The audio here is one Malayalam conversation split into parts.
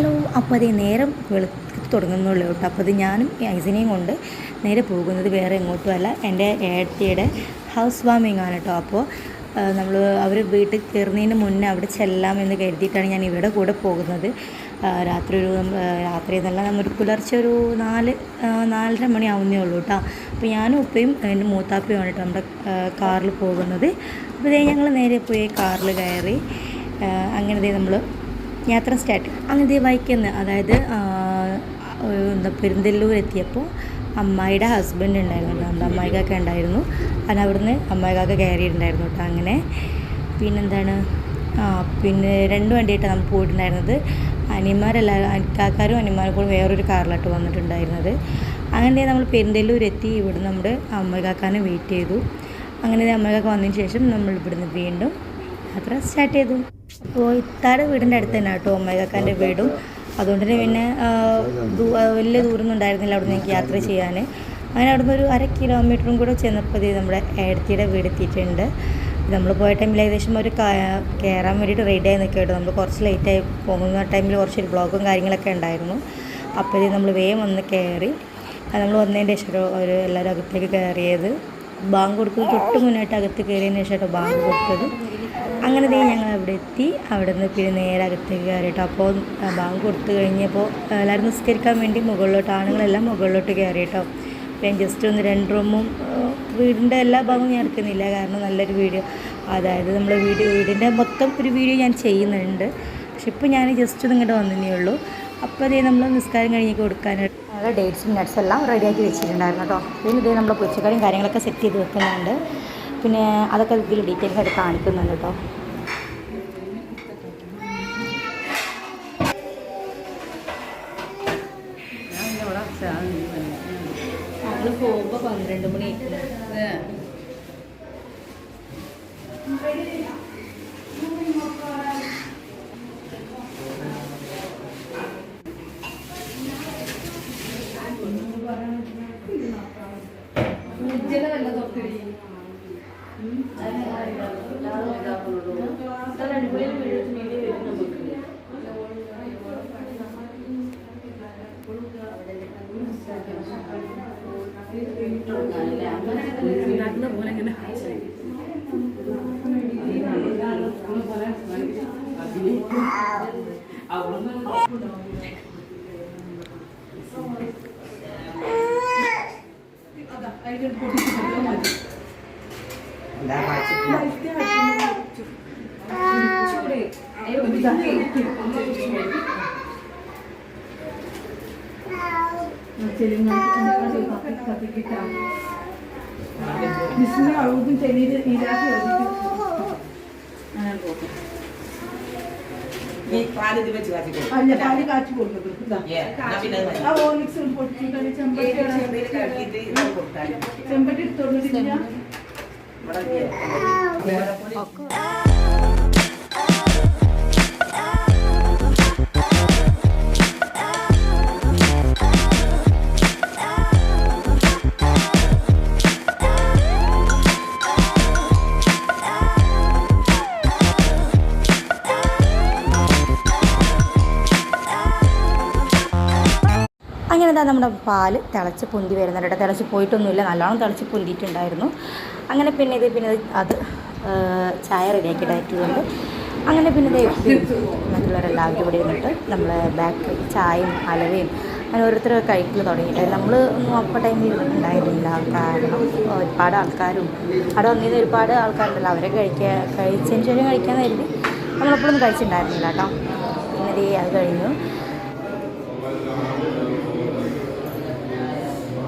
ഹലോ അപ്പോൾ അതേ നേരം വെളുത്ത് തുടങ്ങുന്നുള്ളൂ കേട്ടോ. അപ്പോൾ അത് ഞാനും ഐസിനെയും കൊണ്ട് നേരെ പോകുന്നത് വേറെ എങ്ങോട്ടുമല്ല. എന്റെ ഏട്ടിയുടെ ഹൗസ് വാമിംഗ് ആണ് കേട്ടോ. അപ്പോൾ നമ്മൾ അവർ വീട്ടിൽ കയറുന്നതിന് മുന്നേ അവിടെ ചെല്ലാമെന്ന് കരുതിയിട്ടാണ് ഞാൻ ഇവരുടെ കൂടെ പോകുന്നത്. രാത്രി ഒരു രാത്രി എന്നല്ല നമ്മൊരു പുലർച്ചെ ഒരു നാല് നാലര മണി ആവുന്നേ ഉള്ളൂ കേട്ടോ. അപ്പോൾ ഞാനും ഉപ്പയും എന്റെ മൂത്താപ്പയുമാണ് കേട്ടോ നമ്മുടെ കാറിൽ പോകുന്നത്. അപ്പോൾ ഞങ്ങൾ നേരെ പോയി കാറിൽ കയറി അങ്ങനെ നമ്മൾ യാത്ര സ്റ്റാർട്ട് അങ്ങനെ വൈക്കുന്ന അതായത് എന്താ പെരുന്തല്ലൂർ എത്തിയപ്പോൾ അമ്മായിയുടെ ഹസ്ബൻഡ് ഉണ്ടായിരുന്നു കേട്ടോ. നമ്മുടെ അമ്മായിക്കൊക്കെ ഉണ്ടായിരുന്നു. അങ്ങനെ അവിടുന്ന് അമ്മായിക്കൊക്കെ കയറിയിട്ടുണ്ടായിരുന്നു കേട്ടോ അങ്ങനെ. പിന്നെന്താണ്? പിന്നെ രണ്ട് വണ്ടിയായിട്ടാണ് നമ്മൾ പോയിട്ടുണ്ടായിരുന്നത്. അനിയന്മാരെല്ലാവരും അനിക്കാക്കാരും അനിയന്മാരും കൂടെ വേറൊരു കാറിലോട്ട് വന്നിട്ടുണ്ടായിരുന്നത്. അങ്ങനെ നമ്മൾ പെരുന്തല്ലൂർ എത്തി ഇവിടുന്ന് നമ്മുടെ അമ്മകാക്കാനെ വെയിറ്റ് ചെയ്തു. അങ്ങനെ അമ്മകാക്ക വന്നതിന് ശേഷം നമ്മൾ ഇവിടുന്ന് വീണ്ടും യാത്ര സ്റ്റാർട്ട് ചെയ്തു. അപ്പോൾ ഇത്താടെ വീടിന്റെ അടുത്ത് തന്നെ കേട്ടോ അമ്മകാക്കാന്റെ വീടും. അതുകൊണ്ട് തന്നെ പിന്നെ വലിയ ദൂരമൊന്നും ഉണ്ടായിരുന്നില്ല അവിടെ നിന്ന് യാത്ര ചെയ്യാൻ അങ്ങനെ അവിടുന്ന് ഒരു അര കിലോമീറ്ററും കൂടെ ചെന്നപ്പോൾ നമ്മുടെ ഏടത്തിയുടെ വീട് എത്തിയിട്ടുണ്ട്. നമ്മൾ പോയ ടൈമിൽ ഏകദേശം ഒരു കയറാൻ വേണ്ടിയിട്ട് റെഡി ആയി നിൽക്കുകയായിട്ട് നമ്മൾ കുറച്ച് ലേറ്റായി പോകുന്ന ടൈമിൽ കുറച്ച് ബ്ലോഗും കാര്യങ്ങളൊക്കെ ഉണ്ടായിരുന്നു. അപ്പോൾ നമ്മൾ വേഗം വന്ന് കയറി നമ്മൾ വന്നതിന്റെ ശേഷം ഒരു എല്ലാവരും അകത്തേക്ക് കയറിയത് ബാങ്ക് കൊടുക്കുന്നത് തൊട്ട് മുന്നായിട്ട് അകത്ത് കയറിയതിന് ശേഷം ബാങ്ക് കൊടുത്തത്. അങ്ങനെ ദേ ഞങ്ങൾ അവിടെ എത്തി. അവിടെ നിന്ന് പിന്നെ നേരെ അകത്തേക്ക് കയറിയിട്ട് അപ്പോൾ ബാങ്ക് കൊടുത്തു കഴിഞ്ഞപ്പോൾ എല്ലാവരും നിസ്കരിക്കാൻ വേണ്ടി മുകളിലോട്ട് ആണുങ്ങളെല്ലാം മുകളിലോട്ട് കയറിയിട്ടോ. ഞാൻ ജസ്റ്റ് ഒന്ന് രണ്ട് റൂമും വീടിന്റെ എല്ലാ ഭാഗവും ഞാൻ എടുക്കുന്നില്ല. കാരണം നല്ലൊരു വീഡിയോ. അതായത് നമ്മൾ വീഡിയോ വീടിന്റെ മൊത്തം ഒരു വീഡിയോ ഞാൻ ചെയ്യുന്നുണ്ട്. പക്ഷെ ഇപ്പോൾ ഞാൻ ജസ്റ്റ് ഒന്ന് ഇങ്ങോട്ട് വന്നതേ ഉള്ളൂ. അപ്പോൾ അതേ നമ്മൾ നിസ്കാരം കഴിഞ്ഞ് കൊടുക്കാനായിട്ട് ഞങ്ങളുടെ ഡേറ്റ്സും നട്ട്സ് എല്ലാം റെഡിയാക്കി വെച്ചിട്ടുണ്ടായിരുന്നു കേട്ടോ. പിന്നെ ഇതേ നമ്മൾ പൊരിച്ചക്കറിയും കാര്യങ്ങളൊക്കെ സെറ്റ് ചെയ്ത് വെക്കുന്നുണ്ട്. പിന്നെ അതൊക്കെ ഇതിൽ ഡീറ്റെയിൽസ് ആയിട്ട് കാണിക്കുന്നുണ്ട് കേട്ടോ ഞങ്ങൾ പോകുമ്പോൾ പന്ത്രണ്ട് മണി. ഉണ്ടാക്കുന്ന പോലെ അങ്ങനെ അതാ ബിസ്മിൽ അഴുകും ചെടിയിൽ നീരാക്കി ഈ പാൽ ഇത് വെച്ച് കാച്ചി കൊടുക്കും. അല്ല പാൽ കാച്ചി കൊടുക്കും. ഇതാ. ഏ, എന്താ നമ്മുടെ പാൽ തിളച്ച് പൊന്തി വരുന്നുണ്ട് തിളച്ച് പോയിട്ടൊന്നുമില്ല. നല്ലോണം തിളച്ച് പൊന്തിയിട്ടുണ്ടായിരുന്നു. അങ്ങനെ പിന്നെ ഇത് പിന്നെ അത് ചായ റെഡിയാക്കി ഇടാക്കിയതുകൊണ്ട് അങ്ങനെ പിന്നെ മറ്റുള്ളവരെല്ലാവരും ഇവിടെ ഇരുന്നിട്ട് നമ്മൾ ബാക്ക് ചായയും അലവയും അങ്ങനെ ഓരോരുത്തർ കഴിക്കൽ തുടങ്ങിയിട്ട് നമ്മൾ ഒന്നും അപ്പോൾ ടൈമിൽ ഉണ്ടായിരുന്നില്ല. കാരണം ഒരുപാട് ആൾക്കാരും അവിടെ വന്നിരുന്ന ഒരുപാട് ആൾക്കാരുണ്ടല്ലോ. അവരെ കഴിക്കുക കഴിച്ചതിന് ശേഷം കഴിക്കാമെന്ന് കരുതി നമ്മളപ്പോഴൊന്നും കഴിച്ചിട്ടുണ്ടായിരുന്നില്ല കേട്ടോ. പിന്നെ ദേ അത് കഴിഞ്ഞു.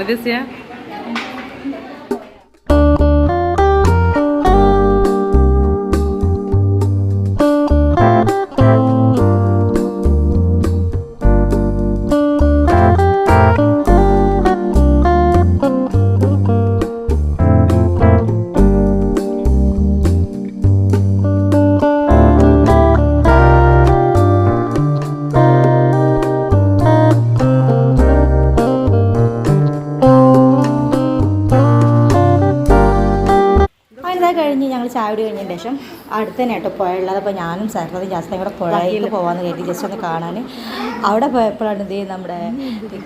Love ചാവടി കഴിഞ്ഞതിന് ശേഷം അടുത്തന്നെ കേട്ടോ പുഴ ഉള്ളത് അപ്പോൾ ഞാനും സാറിനത് ജാസ്തി കൂടെ പുഴയിൽ പോകാമെന്ന് കരുതി ജസ്റ്റ് ഒന്ന് കാണാൻ അവിടെ പോയപ്പോഴാണ് ഇത് നമ്മുടെ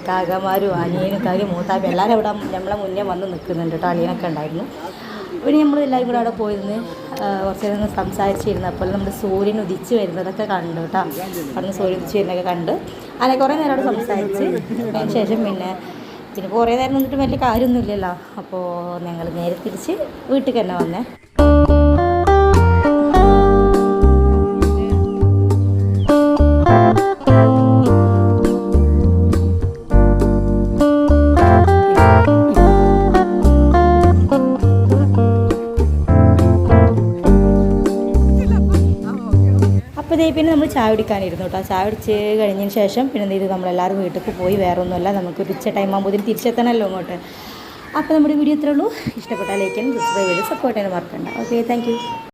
കാകമാരും അനിയനും കാര്യം മൂത്താപ്പി എല്ലാവരും അവിടെ നമ്മളെ മുന്നേ വന്ന് നിൽക്കുന്നുണ്ട് കേട്ടോ. അളിയനൊക്കെ ഉണ്ടായിരുന്നു. പിന്നെ നമ്മൾ എല്ലാവരും കൂടെ അവിടെ പോയിരുന്ന് കുറച്ച് നേരം സംസാരിച്ചിരുന്നപ്പോൾ നമ്മുടെ സൂര്യൻ ഉദിച്ച് വരുന്നതൊക്കെ കണ്ടു കേട്ടോ. അവിടെ നിന്ന് സൂര്യൻ ഉദിച്ച് വരുന്നതൊക്കെ കണ്ട്. അങ്ങനെ കുറേ നേരം അവിടെ സംസാരിച്ച്. അതിന് ശേഷം പിന്നെ പിന്നെ കുറേ നേരം നിന്നിട്ട് വലിയ കാര്യമൊന്നുമില്ലല്ലോ. അപ്പോൾ ഞങ്ങൾ നേരെ തിരിച്ച് വീട്ടിൽ തന്നെ വന്നേ. പിന്നെ നമ്മൾ ചായ കുടിക്കാനിരുന്നു കേട്ടോ. ചായ കുടിച്ച് കഴിഞ്ഞതിന് ശേഷം പിന്നെ ചെയ്തു? നമ്മളെല്ലാവരും വീട്ടിലേക്ക് പോയി. വേറെ ഒന്നുമല്ല നമുക്ക് ഉച്ച ടൈം ആകുമ്പോൾ തിരിച്ചെത്തണമല്ലോ അങ്ങോട്ട്. അപ്പോൾ നമ്മുടെ വീഡിയോ ഇത്രേ ഉള്ളൂ. ഇഷ്ടപ്പെട്ടാൽ ലൈക്കും സബ്സ്ക്രൈബ് ചെയ്ത് സപ്പോർട്ട് ചെയ്യാൻ മറക്കണ്ട. Okay thank